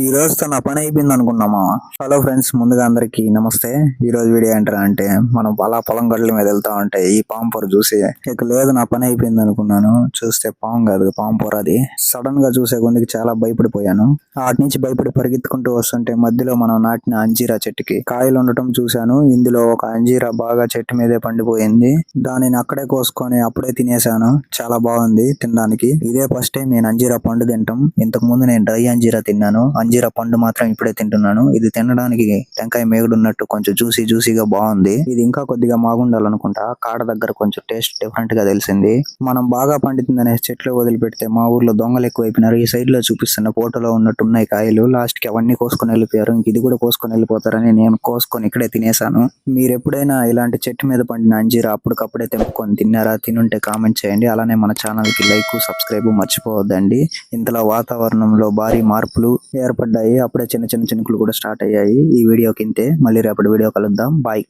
ఈ రోజుతో నా పని అయిపోయింది అనుకున్నామా? హలో ఫ్రెండ్స్ ముందుగా అందరికి నమస్తే. ఈ రోజు వీడియో ఏంటరా అంటే మనం అలా పొలం గడ్డల మీద వెళ్తా ఉంటే ఈ పాంపూర చూసి ఇక లేదు నా పని అయిపోయింది అనుకున్నాను. చూస్తే పాము కాదు పాంపూర అది. సడన్గా చూసే కొందికి చాలా భయపడిపోయాను. వాటి నుంచి భయపడి పరిగెత్తుకుంటూ వస్తుంటే మధ్యలో మనం నాటిన అంజీరా చెట్టుకి కాయలు ఉండటం చూశాను. ఇందులో ఒక అంజీరా బాగా చెట్టు మీదే పండిపోయింది. దానిని అక్కడే కోసుకొని అప్పుడే తినేశాను. చాలా బాగుంది తినడానికి. ఇదే ఫస్ట్ టైం నేను అంజీరా పండు తింటాం. ఇంతకు ముందు నేను డ్రై అంజీరా తిన్నాను. అంజీరా పండు మాత్రం ఇప్పుడే తింటున్నాను. ఇది తినడానికి టెంకాయ మేగుడు ఉన్నట్టు కొంచెం జ్యూసీ జ్యూసీగా బాగుంది. ఇది ఇంకా కొద్దిగా మాగుండాలనుకుంటా. కాడ దగ్గర కొంచెం టేస్ట్ డిఫరెంట్గా తెలిసింది. మనం బాగా పండుతుందనే చెట్లు వదిలిపెడితే మా ఊర్లో దొంగలు ఎక్కువైపోయినారు. ఈ సైడ్లో చూపిస్తున్న ఫోటోలో ఉన్నట్టు ఉన్నాయి కాయలు. లాస్ట్కి అవన్నీ కోసుకొని వెళ్ళిపోయారు. ఇంక ఇది కూడా కోసుకొని వెళ్ళిపోతారని నేను కోసుకొని ఇక్కడే తినేసాను మీరు ఎప్పుడైనా ఇలాంటి చెట్టు మీద పండిన అంజీరా అప్పటికప్పుడే తెంపుకొని తిన్నారా? తినుంటే కామెంట్ చేయండి. అలానే మన ఛానల్కి లైక్ సబ్స్క్రైబ్ మర్చిపోవద్దండి. ఇంతలో వాతావరణంలో భారీ మార్పులు ఏర్పడ్డాయి అప్పుడే చిన్న చిన్న చినుకులు కూడా స్టార్ట్ అయ్యాయి. ఈ వీడియో ఇంతే మళ్ళీ రేపటి వీడియో కలుద్దాం. బాయ్.